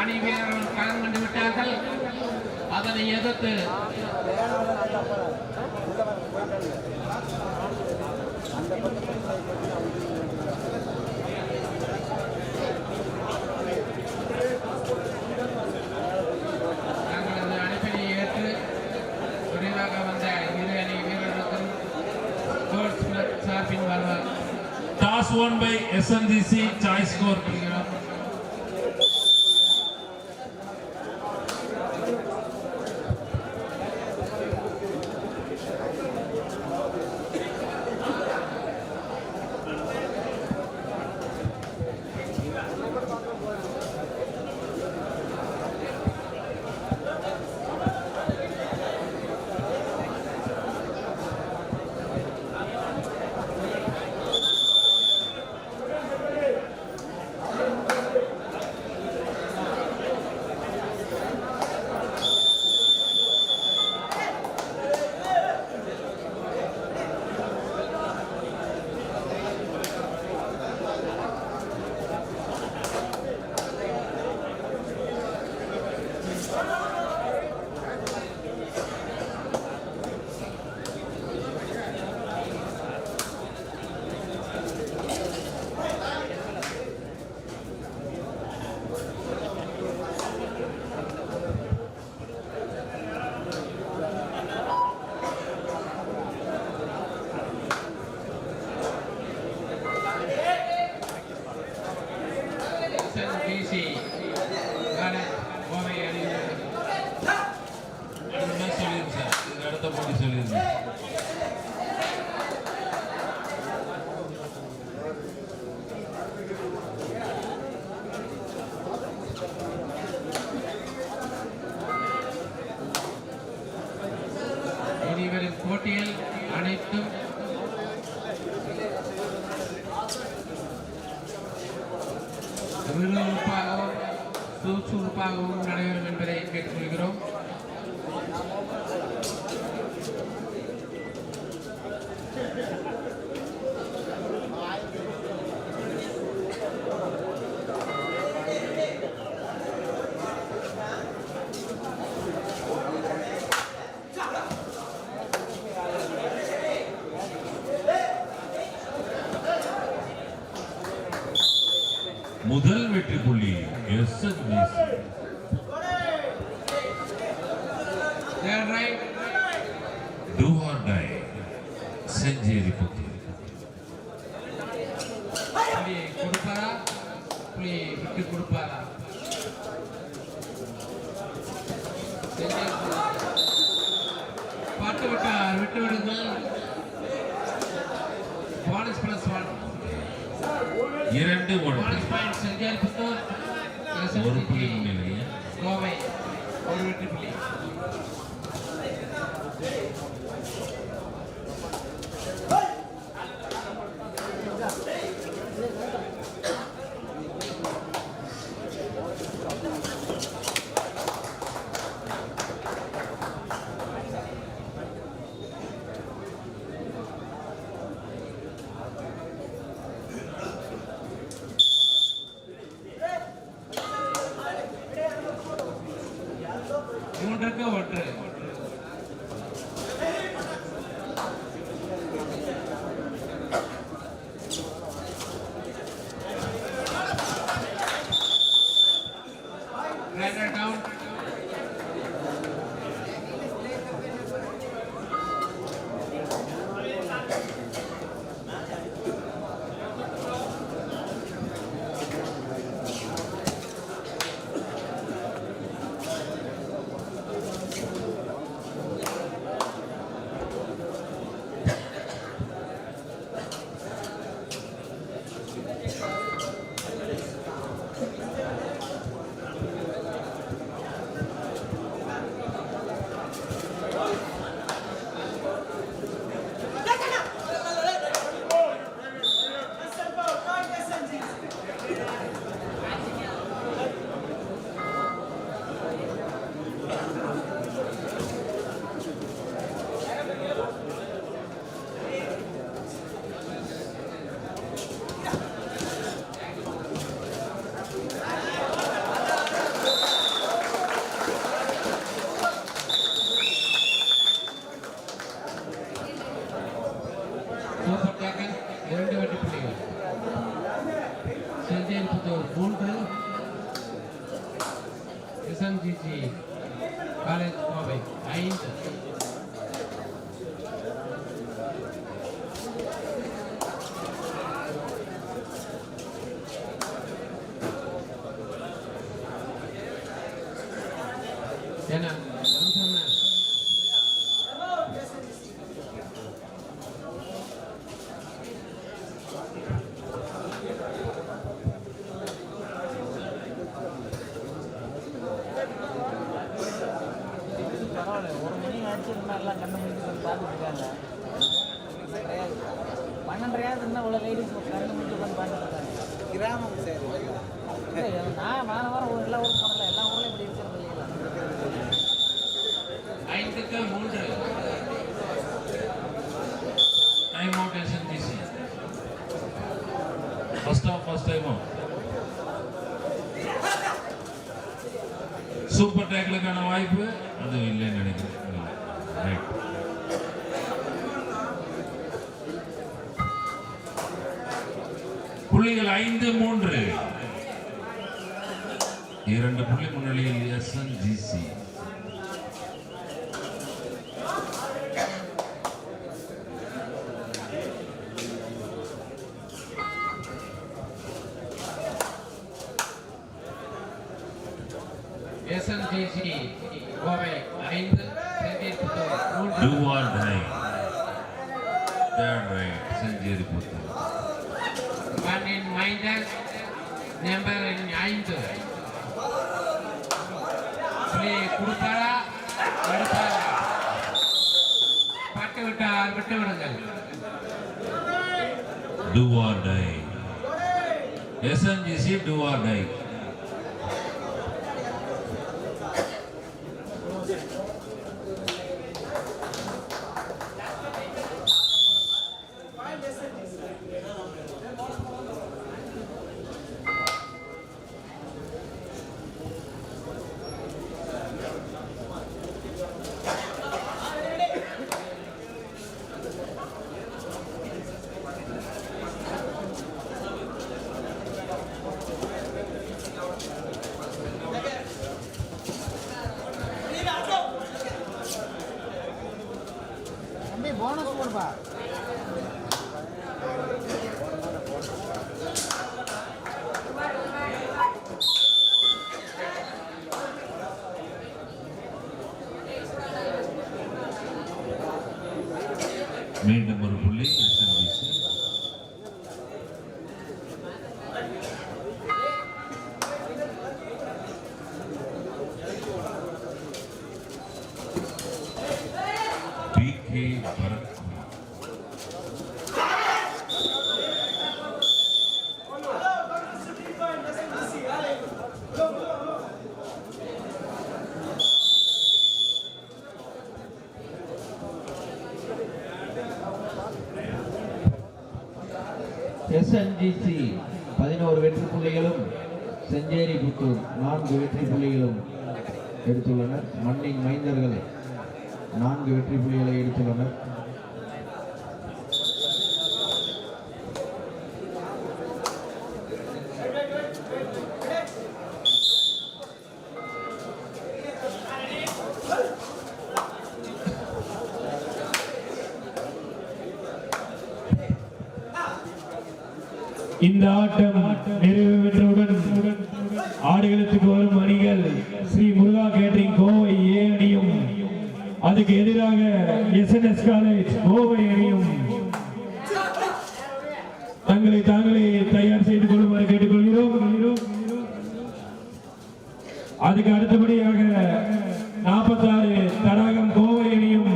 அணி வீரர்கள் களம் கண்டு விட்டார்கள் அதனை எதிர்த்து ஏற்று சார்பின் வருவார் Toss won by SNGC Choice Score. அனைத்தும் விறுவிறுப்பாகவும் சுறுசுறுப்பாகவும் நடைபெறும் என்பதை கேட்டுக்கொள்கிறோம் முதல் வெற்றி புள்ளி SNGC. Third right, Do or die. Senjeri பத்தி புள்ளி கொடுப்பாரா புள்ளி விட்டு கொடுப்பாரா பாட்டு விட்டார் விட்டு விடுங்கள். போனஸ் பிளஸ் ஒன் இரண்டு ஒன்று போனஸ் பாயிண்ட் செஞ்சார் புத்தூர். ஒரு புள்ளி முன்னிலையில் கோவை. ஒரு வெற்றி புள்ளி. SNGC first of first time super டேக்கிளுக்கான வாய்ப்பு? அது இல்லைன்னு நினைக்கிறேன். புள்ளிகள் ஐந்து மூன்று. இரண்டு புள்ளி முன்னிலையில் எஸ் என் ஜி ஐந்து செந்தில் புத்தூர் மூன்று Do or die. Third right, Senjeri Puthur மண்ணின் மைந்தர் நம்பர் ஐந்து புள்ளி கொடுத்தாரா எடுத்தாரா பட்டு விட்டார் விட்டு விடுங்கள் Do or die. SNGC do or die. மீண்டும் ஒரு புள்ளி எஸ்என்ஜிசி பதினோரு வெற்றி புள்ளிகளும் செஞ்சேரி புத்தூர் நான்கு வெற்றி புள்ளிகளும் எடுத்துள்ளனர். மண்ணின் மைந்தர்கள் நான்கு வெற்றி புள்ளிகளை எடுத்துள்ளனர். இந்த ஆட்டம் நிறைவு பெற்றவுடன் ஆடுகளத்துக்கு வரும் அணிகள் ஸ்ரீ முருகா கேட்டரிங் கோவை ஏ அணியும் அதுக்கு எதிராக எஸ்என்எஸ் காலேஜ் கோவை அணியும் தங்களை தாங்களே தயார் செய்து கொள்ளுமாறு கேட்டுக்கொள்கிறோம். அதுக்கு அடுத்தபடியாக நாற்பத்தாறு தடாகம் கோவை அணியும்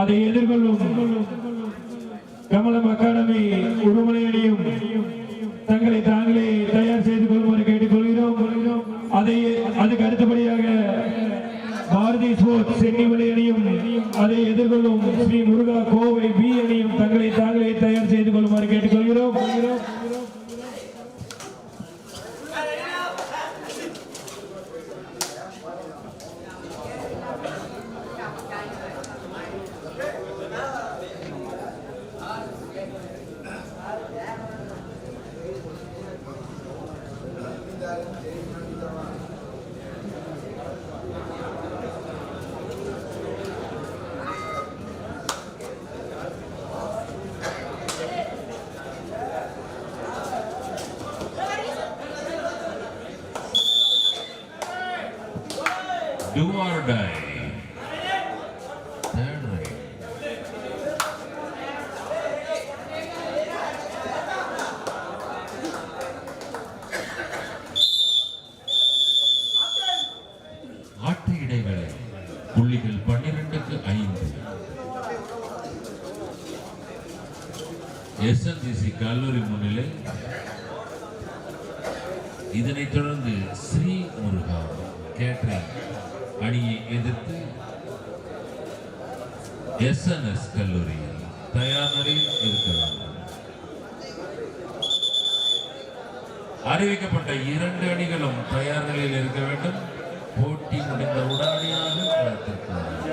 அதை எதிர்கொள்ளும் கமலம் அகாடமி உடுமலை தங்களை தாங்களே Do or die. Third right. ஆட்டு இடைவேளை புள்ளிகள் பன்னிரண்டுக்கு ஐந்து எஸ்என்டிசி கல்லூரி முன்னிலை இதனைத் தொடர்ந்து ஸ்ரீ முருகா கேட்டரிங் அணியை எதிர்த்து எஸ்என்எஸ் கல்லூரி தயார் நிலையில் அறிவிக்கப்பட்ட இரண்டு அணிகளும் தயார் நிலையில் இருக்க வேண்டும். போட்டி முடிந்த உடனடியாக களத்திற்கு பகுதி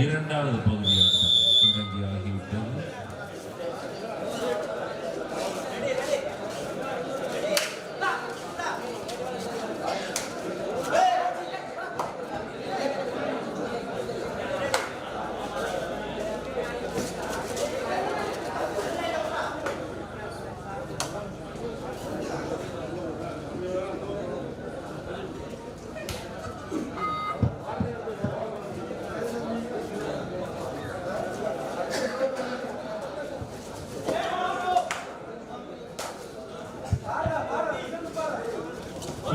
இரண்டாவது பகுதியாட்டம் தொடங்கி ஆகிவிட்டது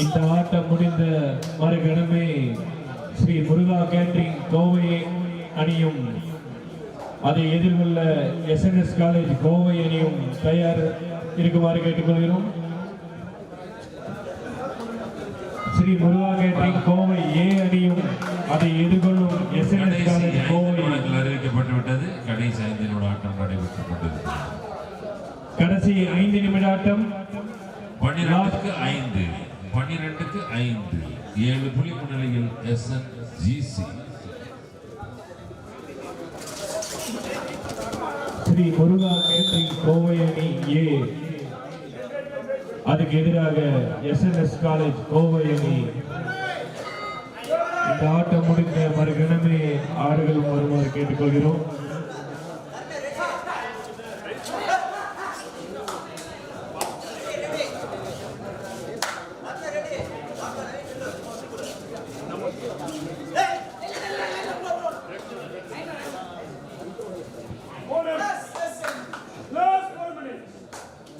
இந்த ஆட்டம் முடிந்த மறுகணமே ஸ்ரீ முருகா கேட்டரிங் கோவை அணியும் அதை எதிர்கொள்ள எஸ்என்எஸ் காலேஜ் கோவை அணியும் தயார் இருக்குமாறு கேட்டுக்கொள்கிறோம். ஸ்ரீ முருகா கேட்டரிங் கோவை ஏ அணியும் அதை எதிர்கொள்ளும் எஸ்என்எஸ் காலேஜ் கோவை நிமிடங்கள் அறிவிக்கப்பட்டு விட்டது கடைசி ஐந்து நிமிட ஆட்டம் நடைபெற்றுக் கொண்டிருக்கிறது கடைசி ஐந்து நிமிட ஆட்டம். பன்னிரெண்டுக்கு ஐந்து பன்னிரெண்டுக்கு ஐந்து ஏழு புள்ளி முன்னிலையில் எஸ் ஸ்ரீ முருகா கேட்டரிங் கோவை அணி ஏ. அதுக்கு எதிராக எஸ்என்எஸ் காலேஜ் கோவை அணி இந்த ஆட்டம் முடிந்த மறுகணமே ஆடுகளும் வருமாறு கேட்டுக்கொள்கிறோம்.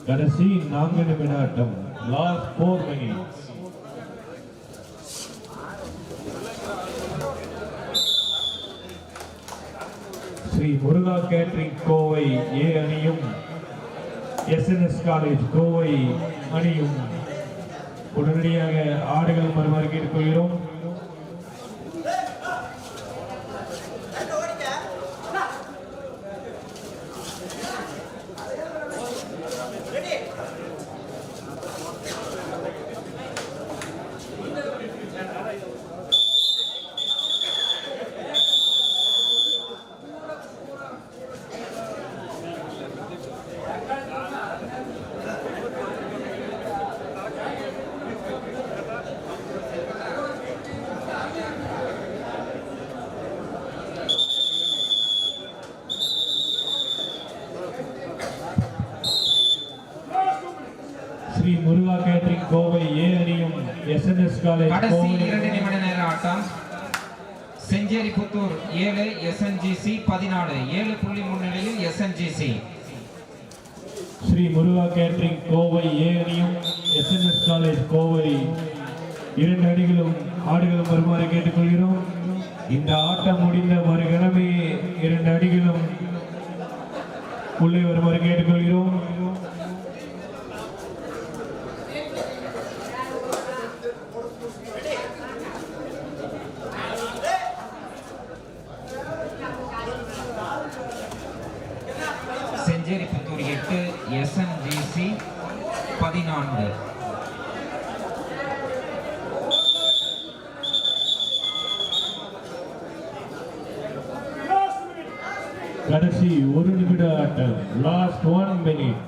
கடைசி நான்கு நிமிட ஆட்டம் last four minutes Sri Muruga catering Kovai A அணியும் எஸ்என்எஸ் காலேஜ் கோவை அணியும். உடனடியாக ஆடுகள் வருமாறு கொள்கிறோம். ஸ்ரீ முருகா கேட்டரிங் கோவை ஏ அணியும் எஸ்என்எஸ் காலேஜ் கடைசி இரண்டு நிமிட நேர ஆட்டம். செஞ்சேரி புத்தூர் ஏழு எஸ்என்ஜிசி பதினாலு. ஏழு புள்ளி முன்னிலையில் SNGC Sri Muruga catering Kovai A அணியும் எஸ்என்எஸ் காலேஜ் கோவை. இரண்டு அணிகளும் ஆடுகளும் வருமாறு கேட்டுக்கொள்கிறோம். இந்த ஆட்டம் முடிந்த மறுகணமே இரண்டு அணிகளும் உள்ளே வருமாறு கேட்டுக்கொள்கிறோம் செஞ்சேரி புத்தூர் எட்டு எஸ்என்ஜிசி பதினான்கு கடைசி ஒரு நிமிட ஆட்டம் last one minute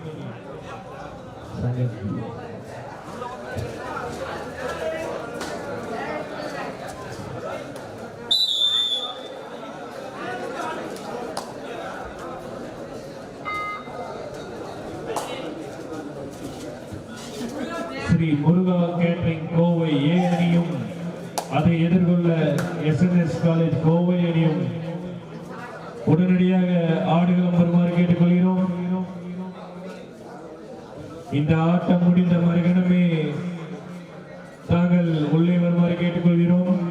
Sri Sri Muruga catering Kovai A அணியும் அதை எதிர்கொள்ள எஸ்என்எஸ் காலேஜ் கோவை அணியும் உடனடியாக ஆடுகளம் வருமாறு கேட்டுக்கொள்கிறோம் இந்த ஆட்டம் முடிந்த மறுகணமே தாங்கள் உள்ளே வருமாறு கேட்டுக்கொள்கிறோம்.